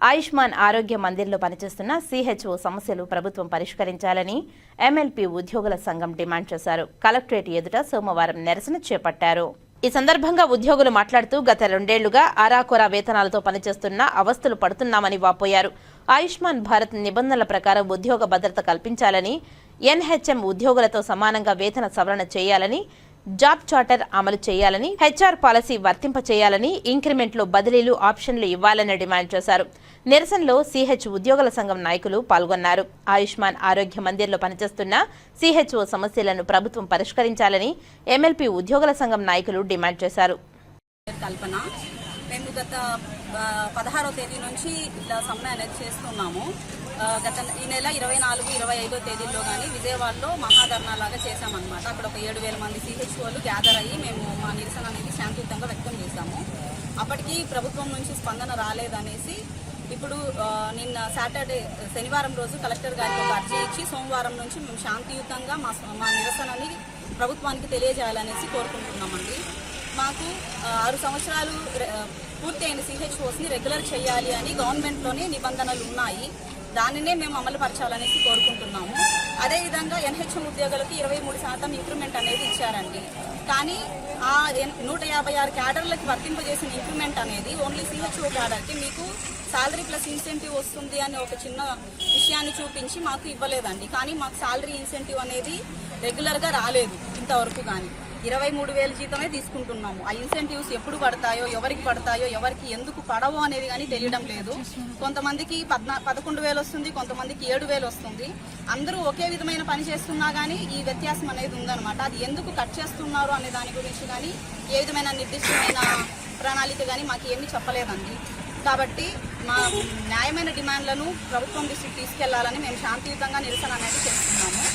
ఆయుష్మాన్ ఆరోగ్య మందిర్లో పనిచేస్తున్న సిహెచ్ఓ సమస్యలు ప్రభుత్వం పరిష్కరించాలని ఎమ్మెల్పీ ఉద్యోగుల సంఘం డిమాండ్ చేశారు. కలెక్టరేట్ ఎదుట సోమవారం నిరసన చేపట్టారు. ఈ సందర్భంగా ఉద్యోగులు మాట్లాడుతూ గత రెండేళ్ళుగా ఆరాకొరా వేతనాలతో పనిచేస్తున్న అవస్థలు పడుతున్నామని వాపోయారు. ఆయుష్మాన్ భారత్ నిబంధనల ప్రకారం ఉద్యోగ భద్రత కల్పించాలని ఎన్హెచ్ఎం ఉద్యోగులతో సమానంగా వేతన సవరణ చేయాలని జాబ్ చార్టర్ అమలు చేయాలని హెచ్ఆర్ పాలసీ వర్తింప చేయాలని ఇంక్రిమెంట్లో బదిలీలు ఆప్షన్లు ఇవ్వాలని డిమాండ్ చేశారు. నిరసనలో సిహెచ్ ఉద్యోగుల సంఘం నాయకులు పాల్గొన్నారు. ఆయుష్మాన్ ఆరోగ్య మందిర్లో పనిచేస్తున్న సిహెచ్ఓ సమస్యలను ప్రభుత్వం పరిష్కరించాలని ఎమ్మెల్పీ ఉద్యోగుల సంఘం నాయకులు డిమాండ్ చేశారు. కల్పన. మేము గత పదహారో తేదీ నుంచి ఇలా సమ్మె అనేది చేస్తున్నాము. గత ఈ నెల ఇరవై నాలుగు ఇరవై ఐదో తేదీల్లో కానీ విజయవాడలో మహాధర్నా లాగా చేశామన్నమాట. అక్కడ ఒక ఏడు వేల మంది సిహెచ్ఓలు గ్యాదర్ అయ్యి మేము మా నిరసన అనేది శాంతియుతంగా వ్యక్తం చేశాము. అప్పటికి ప్రభుత్వం నుంచి స్పందన రాలేదనేసి ఇప్పుడు నిన్న సాటర్డే శనివారం రోజు కలెక్టర్ గారికి ఒక అర్జీ ఇచ్చి సోమవారం నుంచి మేము శాంతియుతంగా మా మా నిరసనని ప్రభుత్వానికి తెలియజేయాలనేసి కోరుకుంటున్నామండి. మాకు ఆరు సంవత్సరాలు పూర్తయిన సిహెచ్ఓస్ని రెగ్యులర్ చేయాలి అని గవర్నమెంట్లోనే నిబంధనలు ఉన్నాయి. దానినే మేము అమలు పరచాలనేసి కోరుకుంటున్నాము. అదేవిధంగా ఎన్హెచ్ఎం ఉద్యోగులకు ఇరవై మూడు శాతం ఇంక్రిమెంట్ అనేది ఇచ్చారండి. కానీ ఆ నూట యాభై ఆరు క్యాడర్లకు వర్తింపజేసిన ఇంక్రిమెంట్ అనేది ఓన్లీ సిహెచ్ఓ క్యాడర్కి మీకు శాలరీ ప్లస్ ఇన్సెంటివ్ వస్తుంది అనే ఒక చిన్న విషయాన్ని చూపించి మాకు ఇవ్వలేదండి. కానీ మాకు శాలరీ ఇన్సెంటివ్ అనేది రెగ్యులర్గా రాలేదు ఇంతవరకు కానీ. ఇరవై మూడు వేల జీతమే తీసుకుంటున్నాము. ఆ ఇన్సెంటివ్స్ ఎప్పుడు పడతాయో ఎవరికి పడతాయో ఎవరికి ఎందుకు పడవో అనేది కానీ తెలియడం లేదు. కొంతమందికి పద్నా పదకొండు వేలు వస్తుంది కొంతమందికి ఏడు వేలు వస్తుంది. అందరూ ఒకే విధమైన పని చేస్తున్నా కానీ ఈ వ్యత్యాసం అనేది ఉందన్నమాట. అది ఎందుకు కట్ చేస్తున్నారు అనే దాని గురించి కానీ ఏ విధమైన నిర్దిష్టమైన ప్రణాళిక కానీ మాకు ఏమీ చెప్పలేదండి. కాబట్టి మా న్యాయమైన డిమాండ్లను ప్రభుత్వం దృష్టికి తీసుకెళ్ళాలని మేము శాంతియుతంగా నిరసన అనేది చేస్తున్నాము.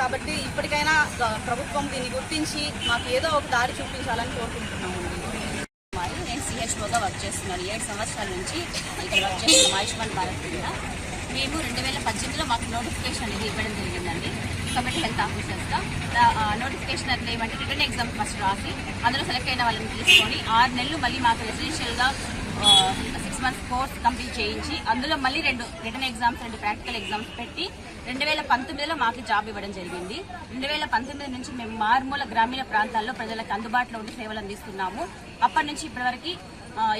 కాబట్టి ఇప్పటికైనా ప్రభుత్వం దీన్ని గుర్తించి మాకు ఏదో ఒక దారి చూపించాలని కోరుకుంటున్నాము. కుమారి నేను సిహెచ్ఓగా వర్క్ చేస్తున్నాను. ఏడు సంవత్సరాల నుంచి ఇక్కడ వర్క్ చేస్తున్నాం ఆయుష్మాన్ భారత్ కింద మేము రెండు వేల పద్దెనిమిదిలో మాకు నోటిఫికేషన్ అనేది ఇవ్వడం జరిగిందండి. కాబట్టి హెల్త్ ఆఫీసర్స్గా. నోటిఫికేషన్ అట్లా ఏమంటే రిటర్న్ ఎగ్జామ్ ఫస్ట్ రాసి అందులో సెలెక్ట్ అయిన వాళ్ళని తీసుకొని ఆరు నెలలు మళ్ళీ మాకు రెసిడెన్షియల్గా సిక్స్ మంత్స్ కోర్స్ కంప్లీట్ చేయించి అందులో మళ్ళీ రెండు రిటర్న్ ఎగ్జామ్స్ రెండు ప్రాక్టికల్ ఎగ్జామ్స్ పెట్టి రెండు వేల పంతొమ్మిదిలో మాకు జాబ్ ఇవ్వడం జరిగింది. రెండు వేల పంతొమ్మిది నుంచి మేము మారుమూల గ్రామీణ ప్రాంతాల్లో ప్రజలకు అందుబాటులో ఉండి సేవలు అందిస్తున్నాము. అప్పటి నుంచి ఇప్పటివరకు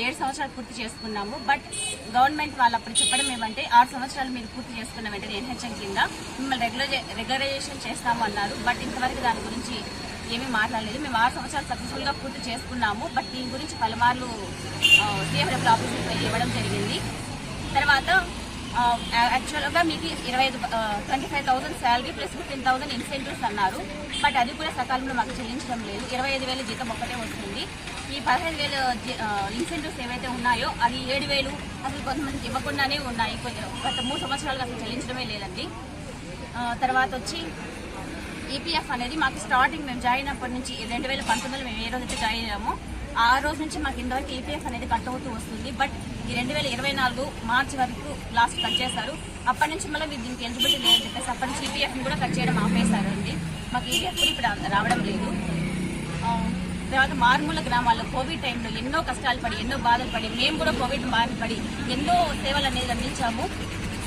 ఏడు సంవత్సరాలు పూర్తి చేసుకున్నాము. బట్ గవర్నమెంట్ వాళ్ళు అప్పుడు చెప్పడం ఏమంటే ఆరు సంవత్సరాలు మీరు పూర్తి చేసుకున్న వెంటనే ఎన్హెచ్ఎం కింద మిమ్మల్ని రెగ్యులర్ రెగ్యులరైజేషన్ చేస్తాము అన్నారు. బట్ ఇంతవరకు దాని గురించి ఏమీ మాట్లాడలేదు. మేము ఆరు సంవత్సరాలు సక్సెస్ఫుల్గా పూర్తి చేసుకున్నాము. బట్ దీని గురించి పలుమార్లు సిఎఫ్డబ్ల్యూ ఆఫీసులపై ఇవ్వడం జరిగింది. తర్వాత యాక్చువల్గా మీకు ఇరవై ఐదు twenty five thousand salary plus fifteen thousand incentives అన్నారు. బట్ అది కూడా సకాలంలో మాకు చెల్లించడం లేదు. ఇరవై ఐదు వేల జీతం ఒక్కటే వస్తుంది. ఈ పదహైదు వేల ఇన్సెంటివ్స్ ఏవైతే ఉన్నాయో అది ఏడు వేలు అసలు కొంతమందికి ఇవ్వకుండానే ఉన్నాయి. కొంచెం గత మూడు సంవత్సరాలుగా అసలు చెల్లించడమే లేదండి. తర్వాత వచ్చి ఈపీఎఫ్ అనేది మాకు స్టార్టింగ్ మేము జాయిన్ అప్పటి నుంచి రెండు వేల పంతొమ్మిదిలో మేము ఏ రోజైతే జాయిన్ అయ్యామో ఆ రోజు నుంచి మాకు ఇంతవరకు ఈపీఎఫ్ అనేది కట్ అవుతూ వస్తుంది. బట్ ఈ రెండు వేల ఇరవై నాలుగు మార్చి వరకు లాస్ట్ కట్ చేశారు. అప్పటి నుంచి మళ్ళీ మీరు దీనికి ఎలిజిబిలిటీ లేదని చెప్పేసి అప్పటి నుంచి ఈపీఎఫ్ కూడా కట్ చేయడం ఆపేశారు అండి మాకు ఈపీఎఫ్ కూడా ఇప్పుడు రావడం లేదు. తర్వాత మారుమూల గ్రామాల్లో కోవిడ్ టైంలో ఎన్నో కష్టాలు పడి ఎన్నో బాధలు పడి మేము కూడా కోవిడ్ బారిన పడి ఎన్నో సేవలు అనేది అందించాము.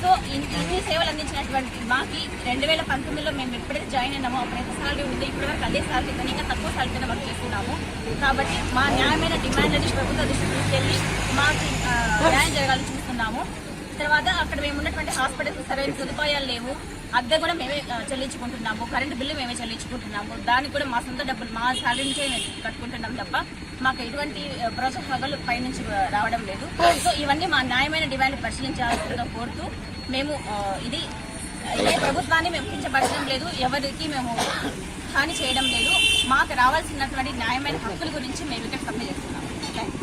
సో ఇన్ని సేవలు అందించినటువంటి మాకి రెండు వేల పంతొమ్మిదిలో మేము ఎప్పుడైతే జాయిన్ అయినామో. అప్పుడు ఎంత సాలరీ ఉంది ఇప్పుడు వరకు అదే సాలరీ కానీ ఇంకా తక్కువ సాలరీతో వర్క్ చేస్తున్నాము. కాబట్టి మా న్యాయమైన డిమాండ్ అనేది ప్రభుత్వ దృష్టికి తీసుకెళ్ళి మాకు న్యాయం జరగాలని చూస్తున్నాము. తర్వాత అక్కడ మేము ఉన్నటువంటి హాస్పిటల్స్ సరైన సదుపాయాలు లేవు. అద్దె కూడా మేమే చెల్లించుకుంటున్నాము. కరెంటు బిల్లు మేమే చెల్లించుకుంటున్నాము. దానికి కూడా మా సొంత డబ్బులు మా సాలరీ నుంచే మేము కట్టుకుంటున్నాం తప్ప మాకు ఎటువంటి ప్రోత్సాహకాలు పైనుంచి రావడం లేదు. సో ఇవన్నీ మా న్యాయమైన డిమాండ్ పరిశీలించాల్సిందిగా కోరుతూ మేము ఇది ఏ ప్రభుత్వాన్ని మేము కించపరచడం లేదు ఎవరికి మేము హాని చేయడం లేదు. మాకు రావాల్సినటువంటి న్యాయమైన హక్కుల గురించి మేము ఇక్కడ సమ్మె చేస్తున్నాము థ్యాంక్ యూ